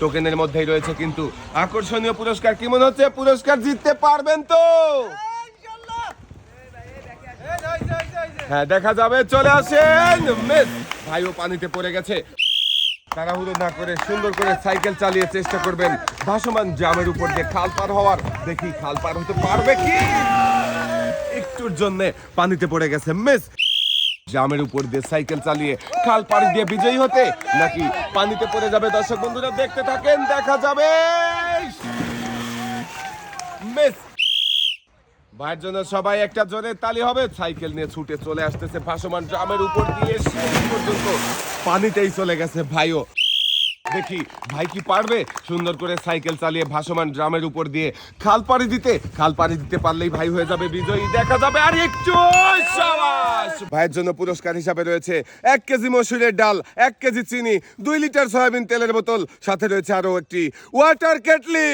টোকেনের মধ্যেই রয়েছে কিন্তু আকর্ষণীয় পুরস্কার কি মনে হচ্ছে? পুরস্কার জিততে পারবেন তো? হ্যাঁ দেখা যাবে, চলে আসেন। মিস, ভাইও পানিতে পড়ে গেছে। তাড়াহুড়ো না করে সুন্দর করে সাইকেল চালিয়ে চেষ্টা করবেন ভাসমান জামের উপর দিয়ে খাল পার হওয়ার। দেখি খাল পার হতে পারবে কি? একটুর জন্য পানিতে পড়ে গেছে। মিস জামের উপর দিয়ে সাইকেল চালিয়ে খাল পাড়ি দিয়ে বিজয়ী হতে নাকি পানিতে পড়ে যাবে? দর্শক বন্ধুরা, দেখতে থাকেন, দেখা যাবে। মিস। ভাইয়ের জন্য সবাই একটা জোরে তালি হবে। সাইকেল নিয়ে ছুটে চলে আসতেছে ভাসমান ড্রামের উপর দিয়ে। পর্যন্ত পানিতেই চলে গেছে ভাইও। দেখি ভাই কি পারবে? সুন্দর করে সাইকেল চালিয়ে ভাসমান ড্রামের উপর দিয়ে খাল পাড়ি দিতে। খাল পাড়ি দিতে পারলেই ভাই হয়ে যাবে বিজয়ী। দেখা যাবে আর একটু ভাইয়ের জন্য পুরস্কার হিসাবে রয়েছে এক কেজি মসুরের ডাল, এক কেজি চিনি, দুই লিটার সয়াবিন তেলের বোতল, সাথে রয়েছে আরও একটি ওয়াটার কেটলি।